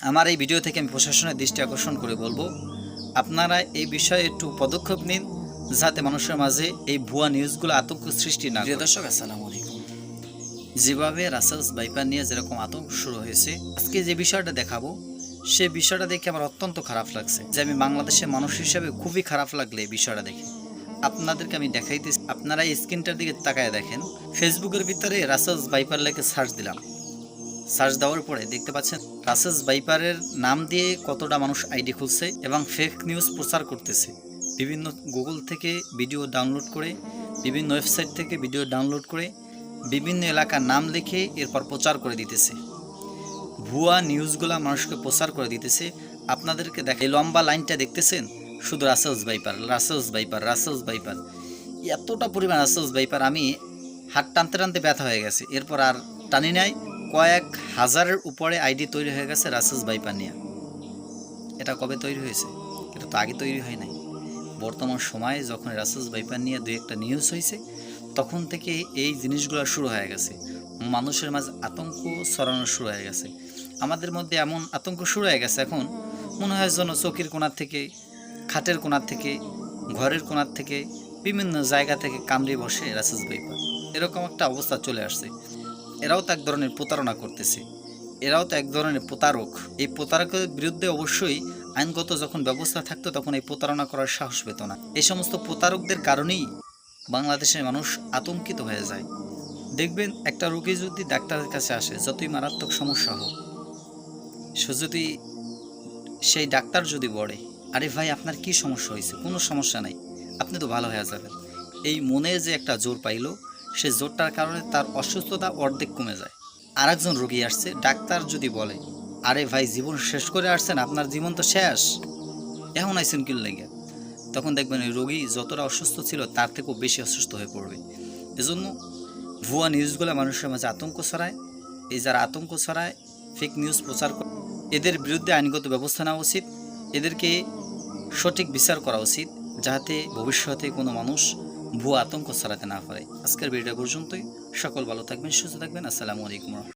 আমার এই ভিডিও থেকে আমি প্রশাসনের দৃষ্টি আকর্ষণ করে বলব আপনারা এই বিষয়ে একটু পদক্ষেপ নিন যাতে মানুষের মাঝে এই ভুয়া নিউজগুলো আতঙ্ক সৃষ্টি না প্রিয় দর্শক আসসালামু আলাইকুম। যেভাবে রাসেলস বাইপার নিয়ে যেরকম আতঙ্ক শুরু হয়েছে আজকে যে বিষয়টা দেখাবো সে বিষয়টা দেখে আমার অত্যন্ত খারাপ লাগছে যে আমি বাংলাদেশের মানুষ হিসেবে খুবই খারাপ লাগলে এই বিষয়টা দেখে। আপনাদেরকে আমি দেখাইতেছি আপনারা এই স্ক্রিনটার দিকে তাকায় দেখেন ফেসবুকের ভিতরে রাসেলস বাইপার লেখে সার্চ দিলাম। সার্চ দেওয়ার পরে দেখতে পাচ্ছেন রাসেস বাইপারের নাম দিয়ে কতটা মানুষ আইডি খুলছে এবং ফেক নিউজ প্রচার করতেছে। বিভিন্ন গুগল থেকে ভিডিও ডাউনলোড করে, বিভিন্ন ওয়েবসাইট থেকে ভিডিও ডাউনলোড করে, বিভিন্ন এলাকার নাম লিখে এরপর প্রচার করে দিতেছে। ভুয়া নিউজগুলা মানুষকে প্রচার করে দিতেছে। আপনাদেরকে দেখে এই লম্বা লাইনটা দেখতেছেন? শুধু রাসেলস বাইপার রাসেলস বাইপার রাসেলস বাইপার এতটা পরিমাণ রাসেলস বাইপার আমি হাত টানতে টানতে ব্যথা হয়ে গেছে। এরপর আর টানি নাই। কয়েক হাজারের উপরে আইডি তৈরি হয়ে গেছে রাসেস বাইপার নিয়ে এটা কবে তৈরি হয়েছে? এটা তো আগে তৈরি হয় নাই। বর্তমান সময়ে যখন রাসেস বাইপার নিয়ে দুই একটা নিউজ হয়েছে তখন থেকে এই জিনিসগুলো শুরু হয়ে গেছে। মানুষের মাঝে আতঙ্ক ছড়ানো শুরু হয়ে গেছে। আমাদের মধ্যে এমন আতঙ্ক শুরু হয়ে গেছে এখন, মনে হয় যেন চৌকির কোণার থেকে, খাটের কোণার থেকে, ঘরের কোণার থেকে, বিভিন্ন জায়গা থেকে কামড়ে বসে রাসেস বাইপার এরকম একটা অবস্থা চলে আসছে। এরাও তো এক ধরনের প্রতারণা করতেছে। এরাও তো এক ধরনের প্রতারক। এই প্রতারকের বিরুদ্ধে অবশ্যই আইনগত যখন ব্যবস্থা থাকতো, তখন এই প্রতারণা করার সাহস পেত না। এই সমস্ত প্রতারকদের কারণেই বাংলাদেশের মানুষ আতঙ্কিত হয়ে যায়। দেখবেন, একটা রোগী যদি ডাক্তারের কাছে আসে, যতই মারাত্মক সমস্যা হোক, সে যদি, সেই ডাক্তার যদি বলে, আরে ভাই, আপনার কি সমস্যা হয়েছে? কোনো সমস্যা নাই। আপনি তো ভালো হয়ে যাবেন। এই মনে যে একটা জোর পাইলো সে জোরটার কারণে তার অসুস্থতা অর্ধেক কমে যায়। আরেকজন রোগী আসছে, ডাক্তার যদি বলে, আরে ভাই, জীবন শেষ করে আসছেন, আপনার জীবন তো শেষ। এখন আইসেন কিল লেগে তখন দেখবেন এই রোগী যতটা অসুস্থ ছিল, তার থেকেও বেশি অসুস্থ হয়ে পড়বে। এজন্য ভুয়া নিউজগুলো মানুষের মাঝে আতঙ্ক ছড়ায়। এই যারা আতঙ্ক ছড়ায় ফেক নিউজ প্রচার করে এদের বিরুদ্ধে আইনগত ব্যবস্থা নেওয়া উচিত। এদেরকে সঠিক বিচার করা উচিত, যাতে ভবিষ্যতে কোনো মানুষ ভুয়া আতঙ্ক ছড়াতে না পারে। আজকের ভিডিও পর্যন্তই। সকল ভালো থাকবেন, সুস্থ থাকবেন। আসসালামু আলাইকুম।